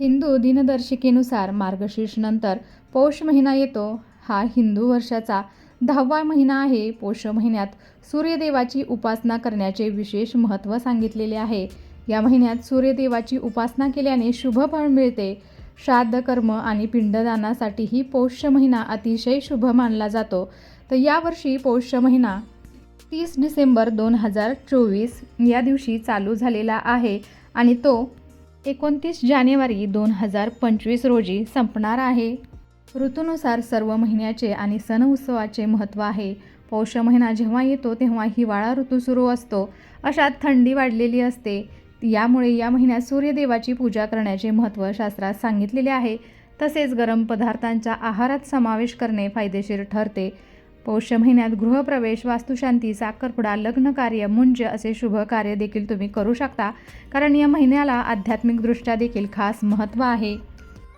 हिंदू दिनदर्शिकेनुसार मार्गशीर्षनंतर पौष महिना येतो. हा हिंदू वर्षाचा दहावा महिना आहे. पौष महिन्यात सूर्यदेवाची उपासना करण्याचे विशेष महत्त्व सांगितलेले आहे. या महिन्यात सूर्यदेवाची उपासना केल्याने शुभ फळ मिळते. श्राद्ध कर्म आणि पिंडदानासाठीही पौष महिना अतिशय शुभ मानला जातो. तर यावर्षी पौष महिना तीस डिसेंबर दोन हजार चोवीस या दिवशी चालू झालेला आहे आणि तो एकोणतीस जानेवारी दोन हजार पंचवीस रोजी संपणार आहे. ऋतूनुसार सर्व महिन्याचे आणि सण उत्सवाचे महत्त्व आहे. पौष महिना जेव्हा येतो तेव्हा हिवाळा ऋतू सुरू असतो. अशात थंडी वाढलेली असते. यामुळे या महिन्यात सूर्यदेवाची पूजा करण्याचे महत्त्व शास्त्रात सांगितलेले आहे. तसेच गरम पदार्थांचा आहारात समावेश करणे फायदेशीर ठरते. पौष महिन्यात गृहप्रवेश वास्तुशांती साखरपुडा लग्न कार्य मुंज असे शुभ कार्य देखील तुम्ही करू शकता. कारण या महिन्याला आध्यात्मिकदृष्ट्या देखील खास महत्त्व आहे.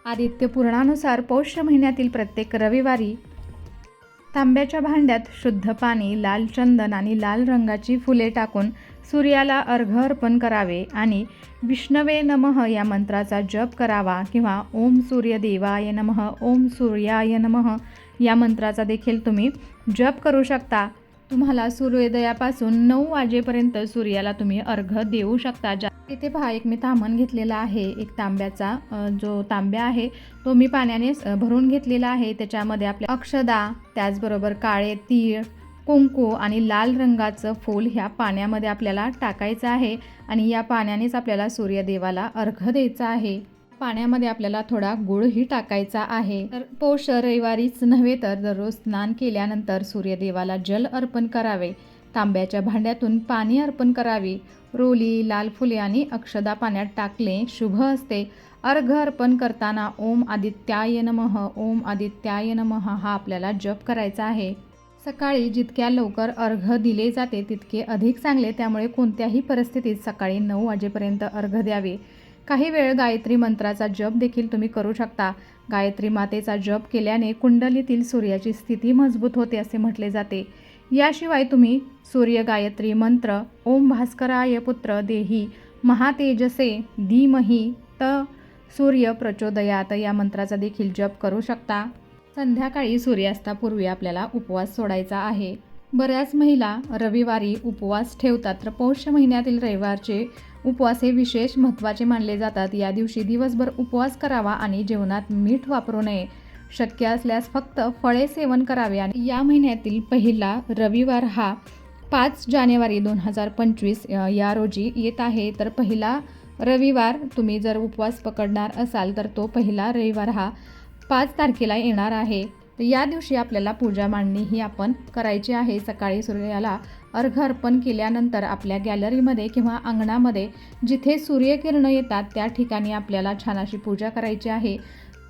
आदित्य पुराणानुसार पौष महिन्यातील प्रत्येक रविवारी तांब्याच्या भांड्यात शुद्ध पाणी लाल चंदन आणि लाल रंगाची फुले टाकून सूर्याला अर्घ अर्पण करावे आणि विष्णवे नमः या मंत्राचा जप करावा किंवा ओम सूर्यदेवाय नमः ओम सूर्याय नमः या मंत्राचा देखील तुम्ही जप करू शकता. तुम्हाला सूर्योदयापासून नऊ वाजेपर्यंत सूर्याला तुम्ही अर्घ देऊ शकता. ज्या तिथे पहा एक मी तामण घेतलेला आहे. एक तांब्याचा जो तांब्या आहे तो मी पाण्याने भरून घेतलेला आहे. त्याच्यामध्ये आपल्या अक्षदा त्याचबरोबर काळे तीळ कुंकू आणि लाल रंगाचं फूल ह्या पाण्यामध्ये आपल्याला टाकायचं आहे आणि या पाण्यानेच आपल्याला सूर्यदेवाला अर्घ द्यायचा आहे. पाण्यामध्ये आपल्याला थोडा गुळही टाकायचा आहे. तर पौष रविवारीच नव्हे तर दररोज स्नान केल्यानंतर सूर्यदेवाला जल अर्पण करावे. तांब्याच्या भांड्यातून पाणी अर्पण करावे. रोली लाल फुले आणि अक्षदा पाण्यात टाकले. शुभ असते अर्घ अर्पण करताना ओम आदित्याय नमः. ओम आदित्याय नमः हा आपल्याला जप करायचा आहे. सकाळी जितक्या लवकर अर्घ दिले जाते तितके अधिक चांगले. त्यामुळे कोणत्याही परिस्थितीत सकाळी नऊ वाजेपर्यंत अर्घ द्यावे. काही वेळ गायत्री मंत्राचा जप देखील तुम्ही करू शकता. गायत्री मातेचा जप केल्याने कुंडलीतील सूर्याची स्थिती मजबूत होते असे म्हटले जाते. याशिवाय तुम्ही सूर्य गायत्री मंत्र ओम भास्कराय पुत्र देही महातेजसे धीमही त सूर्य प्रचोदयात या मंत्राचा देखील जप करू शकता. संध्याकाळी सूर्यास्तापूर्वी आपल्याला उपवास सोडायचा आहे. बऱ्याच महिला रविवारी उपवास ठेवतात. तर पौष महिन्यातील रविवारचे उपवास हे विशेष महत्त्वाचे मानले जातात. या दिवशी दिवसभर उपवास करावा आणि जेवणात मीठ वापरू नये. शक्य असल्यास फक्त फळे सेवन करावे आणि या महिन्यातील पहिला रविवार हा पाच जानेवारी दोन हजार पंचवीस या रोजी येत आहे. तर पहिला रविवार तुम्ही जर उपवास पकडणार असाल तर तो पहिला रविवार हा पाच तारखेला येणार आहे. तर या दिवशी आपल्याला पूजा मांडणी ही आपण करायची आहे. सकाळी सूर्याला अर्घ अर्पण केल्यानंतर आपल्या गॅलरीमध्ये किंवा अंगणामध्ये जिथे सूर्यकिरणं येतात त्या ठिकाणी आपल्याला छान अशी पूजा करायची आहे.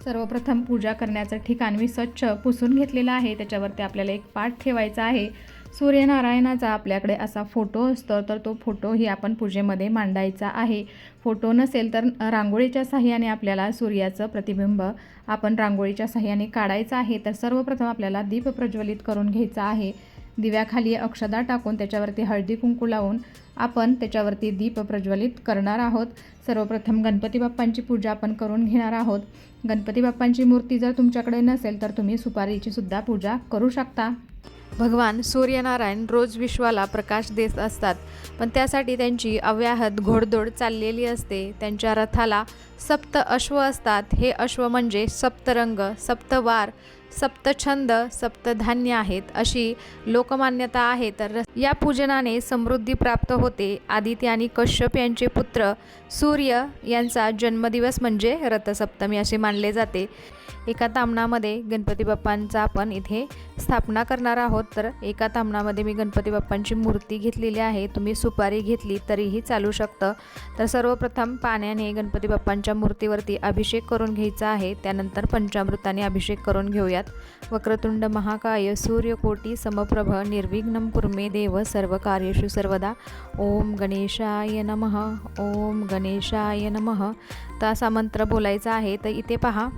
सर्वप्रथम पूजा करण्याचं ठिकाण मी स्वच्छ पुसून घेतलेलं आहे. त्याच्यावरती आपल्याला एक पाठ ठेवायचा आहे. सूर्यनारायणाचा आपल्याकडे असा फोटो असतो तर तो फोटोही आपण पूजेमध्ये मांडायचा आहे. फोटो नसेल तर रांगोळीच्या साह्याने आपल्याला सूर्याचं प्रतिबिंब आपण रांगोळीच्या साह्याने काढायचं आहे. तर सर्वप्रथम आपल्याला दीप प्रज्वलित करून घ्यायचा आहे. दिव्याखाली अक्षदा टाकून त्याच्यावरती हळदी कुंकू लावून आपण त्याच्यावरती दीप प्रज्वलित करणार आहोत. सर्वप्रथम गणपती बाप्पांची पूजा आपण करून घेणार आहोत. गणपती बाप्पांची मूर्ती जर तुमच्याकडे नसेल तर तुम्ही सुपारीची सुद्धा पूजा करू शकता. भगवान सूर्यनारायण रोज विश्वाला प्रकाश देत असतात. पण त्यासाठी त्यांची अव्याहत घोडदोड चाललेली असते. त्यांच्या रथाला सप्त अश्व असतात. हे अश्व म्हणजे सप्तरंग सप्तवार सप्तछंद सप्तधान्य आहेत अशी लोकमान्यता आहे. तर या पूजनाने समृद्धी प्राप्त होते. आदित्य आणि कश्यप यांचे पुत्र सूर्य यांचा जन्मदिवस म्हणजे रथसप्तमी असे मानले जाते. एका तामणामध्ये गणपती बाप्पांचा आपण इथे स्थापना करणार आहोत. तर एका तामणामध्ये मी गणपती बाप्पांची मूर्ती घेतलेली आहे. तुम्ही सुपारी घेतली तरीही चालू शकतं. तर सर्वप्रथम पाण्याने गणपती बाप्पांच्या मूर्तीवरती अभिषेक करून घ्यायचा आहे. त्यानंतर पंचामृताने अभिषेक करून घेऊयात. वक्रतुंड महाकाय सूर्यकोटी समप्रभ निर्विघ्नं कुर्मे देव सर्व कार्येषु सर्वदा. ओम गणेशाय नमः ओम गणेशाय नमः. तर असा मंत्र बोलायचा आहे. तर इथे पहा.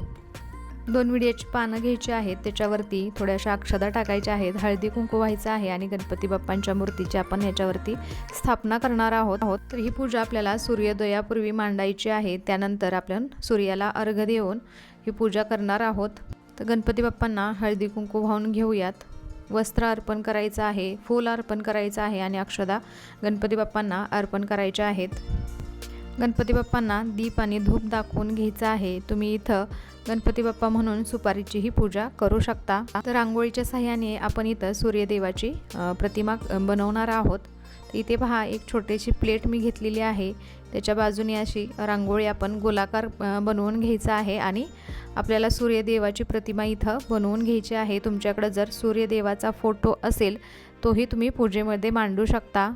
दोन विड्याची पानं घ्यायची आहेत त्याच्यावरती थोड्याशा अक्षदा टाकायच्या आहेत हळदी कुंकू व्हायचं आहे आणि गणपती बाप्पांच्या मूर्तीची आपण याच्यावरती स्थापना करणार आहोत. आहोत तर ही पूजा आपल्याला सूर्योदयापूर्वी मांडायची आहे त्यानंतर आपण सूर्याला अर्घ देऊन ही पूजा करणार आहोत. तर गणपती बाप्पांना हळदी कुंकू वाहून घेऊयात. वस्त्र अर्पण करायचं आहे फूल अर्पण करायचं आहे आणि अक्षदा गणपती बाप्पांना अर्पण करायच्या आहेत. गणपती बाप्पांना दीप आणि धूप दाखवून घ्यायचं आहे. तुम्ही इथं गणपती बाप्पा म्हणून सुपारीचीही पूजा करू शकता. तर रांगोळीच्या साह्याने आपण इथं सूर्यदेवाची प्रतिमा बनवणार आहोत. इथे पहा एक छोटीशी प्लेट मी घेतलेली आहे. त्याच्या बाजूने अशी रांगोळी आपण गोलाकार बनवून घ्यायचा आहे आणि आपल्याला सूर्यदेवाची प्रतिमा इथं बनवून घ्यायची आहे. तुमच्याकडं जर सूर्यदेवाचा फोटो असेल तोही तुम्ही पूजेमध्ये मांडू शकता.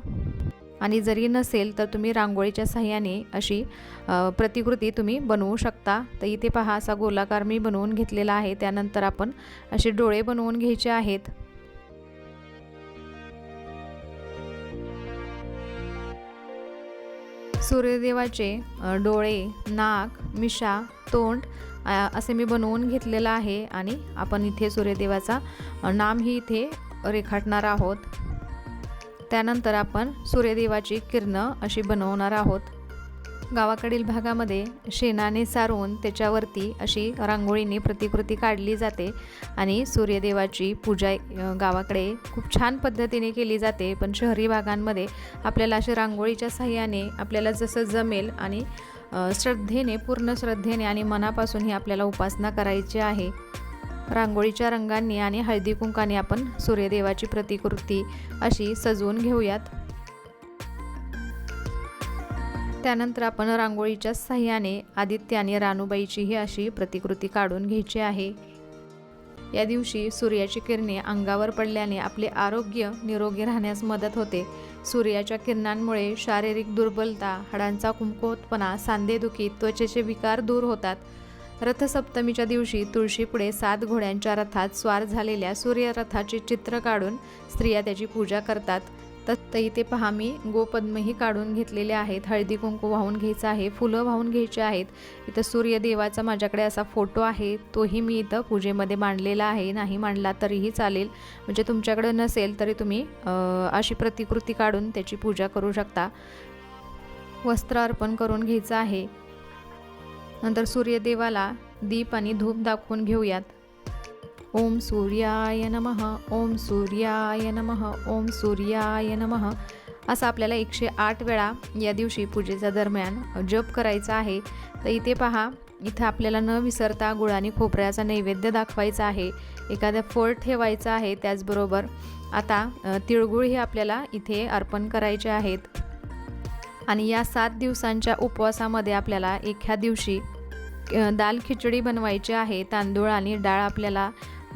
आणि जरी नसेल तर तुम्ही रांगोळीच्या साह्याने अशी प्रतिकृती तुम्ही बनवू शकता. तर इथे पहा असा गोलाकार मी बनवून घेतलेला आहे. त्यानंतर आपण असे डोळे बनवून घ्यायचे आहेत. सूर्यदेवाचे डोळे नाक मिशा तोंड असे मी बनवून घेतलेलं आहे. आणि आपण इथे सूर्यदेवाचा नाम नामही इथे रेखाटणार आहोत. त्यानंतर आपण सूर्यदेवाची किरणं अशी बनवणार आहोत. गावाकडील भागामध्ये शेणाने सारून त्याच्यावरती अशी रांगोळीने प्रतिकृती काढली जाते आणि सूर्यदेवाची पूजा गावाकडे खूप छान पद्धतीने केली जाते. पण शहरी भागांमध्ये आपल्याला अशी रांगोळीच्या साह्याने आपल्याला जसं जमेल आणि श्रद्धेने पूर्ण श्रद्धेने आणि मनापासून ही आपल्याला उपासना करायची आहे. रांगोळीच्या रंगांनी आणि हळदी कुंकाने आपण सूर्यदेवाची प्रतिकृती अशी सजवून घेऊयात. त्यानंतर आपण रांगोळीच्या साह्याने आदित्य आणि रानूबाईचीही अशी प्रतिकृती काढून घ्यायची आहे. या दिवशी सूर्याची किरणे अंगावर पडल्याने आपले आरोग्य निरोगी राहण्यास मदत होते. सूर्याच्या किरणांमुळे शारीरिक दुर्बलता हाडांचा कुमकोतपणा सांधेदुखी त्वचेचे विकार दूर होतात. रथसप्तमीच्या दिवशी तुळशीपुढे सात घोड्यांच्या रथात स्वार झालेल्या सूर्यरथाचे चित्र काढून स्त्रिया त्याची पूजा करतात. तर इथे पहा मी गोपद्मही काढून घेतलेले आहेत. हळदी कुंकू वाहून घ्यायचं आहे फुलं वाहून घ्यायची आहेत. इथं सूर्यदेवाचा माझ्याकडे असा फोटो आहे तोही मी इथं पूजेमध्ये मांडलेला आहे. नाही मांडला तरीही चालेल. म्हणजे तुमच्याकडे नसेल तरी तुम्ही अशी प्रतिकृती काढून त्याची पूजा करू शकता. वस्त्र अर्पण करून घ्यायचं आहे. नंतर सूर्यदेवाला दीप आणि धूप दाखवून घेऊयात. ओम सूर्याय नमः ओम सूर्याय नमः ओम सूर्याय नमः. असं आपल्याला एकशे आठ वेळा या दिवशी पूजेच्या दरम्यान जप करायचा आहे. तर इथे पहा इथं आपल्याला न विसरता गुळाने खोबऱ्याचा नैवेद्य दाखवायचा आहे. एखादं फळ ठेवायचं आहे त्याचबरोबर आता तिळगुळ हे आपल्याला इथे अर्पण करायचे आहेत. आणि या सात दिवसांच्या उपवासामध्ये आपल्याला एखाद्या दिवशी दाल खिचडी बनवायची आहे तांदूळ आणि डाळ आपल्याला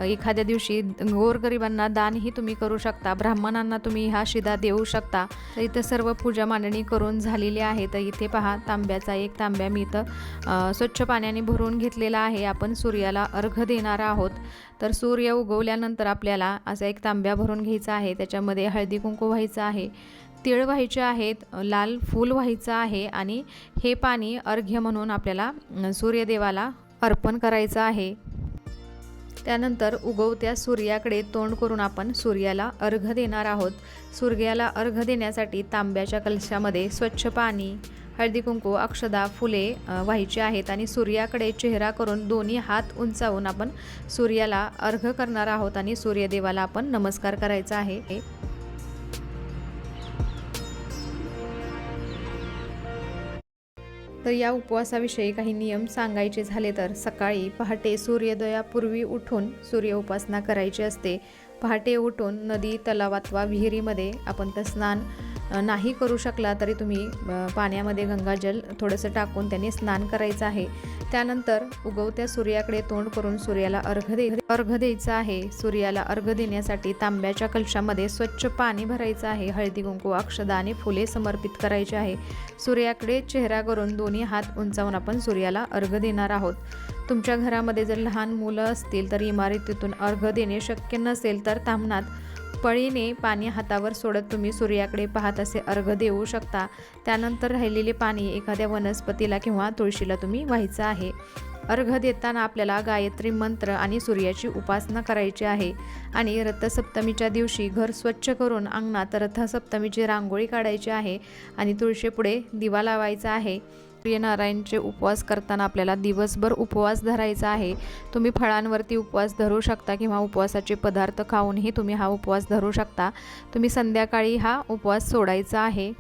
एखाद्या दिवशी गोरगरिबांना दानही तुम्ही करू शकता ब्राह्मणांना तुम्ही हा शिदा देऊ शकता. तर इथं सर्व पूजा मांडणी करून झालेली आहे. तर इथे पहा तांब्याचा एक तांब्या मी इथं स्वच्छ पाण्याने भरून घेतलेला आहे. आपण सूर्याला अर्घ देणार आहोत. तर सूर्य उगवल्यानंतर आपल्याला असा एक तांब्या भरून घ्यायचा आहे. त्याच्यामध्ये हळदी कुंकू व्हायचं आहे. तिळ व्हायचे आहेत लाल फूल व्हायचं आहे आणि हे पाणी अर्घ्य म्हणून आपल्याला सूर्यदेवाला अर्पण करायचं आहे. त्यानंतर उगवत्या सूर्याकडे तोंड करून आपण सूर्याला अर्घ देणार आहोत. सूर्याला अर्घ देण्यासाठी तांब्याच्या कलशामध्ये स्वच्छ पाणी हळदी कुंकू अक्षदा फुले व्हायची आहेत आणि सूर्याकडे चेहरा करून दोन्ही हात उंचावून आपण सूर्याला अर्घ करणार आहोत आणि सूर्यदेवाला आपण नमस्कार करायचा आहे. तर या उपवासाविषयी काही नियम सांगायचे झाले तर सकाळी पहाटे सूर्योदयापूर्वी उठून सूर्य उपासना करायची असते. पहाटे उठून नदी तलावात वा विहिरीमध्ये आपण तर स्नान नाही करू शकला तरी तुम्ही पाण्यामध्ये गंगाजल थोडंसं टाकून त्याने स्नान करायचं आहे. त्यानंतर उगवत्या सूर्याकडे तोंड करून सूर्याला अर्घ दे अर्घ द्यायचं आहे. सूर्याला अर्घ देण्यासाठी तांब्याच्या कलशामध्ये स्वच्छ पाणी भरायचं आहे. हळदी कुंकू अक्षदा आणि फुले समर्पित करायचे आहे. सूर्याकडे चेहरा करून दोन्ही हात उंचावून आपण सूर्याला अर्घ देणार आहोत. तुमच्या घरामध्ये जर लहान मुलं असतील तर इमारतीतून अर्घ देणे शक्य नसेल तर थांबणात पळीने पाणी हातावर सोडत तुम्ही सूर्याकडे पाहत असे अर्घ देऊ शकता. त्यानंतर राहिलेले पाणी एखाद्या वनस्पतीला किंवा तुळशीला तुम्ही व्हायचं आहे. अर्घ देताना आपल्याला गायत्री मंत्र आणि सूर्याची उपासना करायची आहे. आणि रथसप्तमीच्या दिवशी घर स्वच्छ करून अंगणात रथसप्तमीची रांगोळी काढायची आहे आणि तुळशीपुढे दिवा लावायचा आहे. सूर्यनारायणचे उपवास करताना आपल्याला दिवसभर उपवास धरायचा आहे. तुम्ही फळांवरती उपवास धरू शकता किंवा उपवासाचे पदार्थ खाऊनही तुम्ही हा उपवास धरू शकता. तुम्ही संध्याकाळी हा उपवास सोडायचा आहे.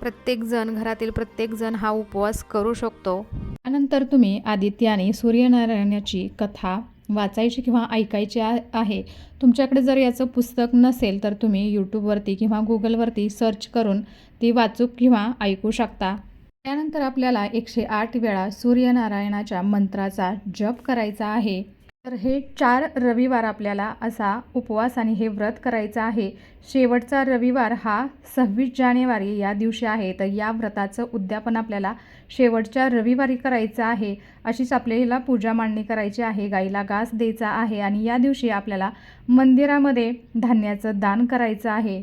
प्रत्येकजण घरातील प्रत्येकजण हा उपवास करू शकतो. त्यानंतर तुम्ही आदित्य आणि सूर्यनारायणाची कथा वाचायची किंवा ऐकायची आहे. तुमच्याकडे जर याचं पुस्तक नसेल तर तुम्ही यूट्यूबवरती किंवा गुगलवरती सर्च करून ती वाचू किंवा ऐकू शकता. त्यानंतर आपल्याला एकशे आठ वेळा सूर्यनारायणाच्या मंत्राचा जप करायचा आहे. तर हे चार रविवार आपल्याला असा उपवास आणि हे व्रत करायचं आहे. शेवटचा रविवार हा सव्वीस जानेवारी या दिवशी आहे. तर या व्रताचं उद्यापन आपल्याला शेवटच्या रविवारी करायचं आहे. अशीच आपल्याला पूजा मांडणी करायची आहे. गाईला घास द्यायचा आहे आणि या दिवशी आपल्याला मंदिरामध्ये धान्याचं दान करायचं आहे.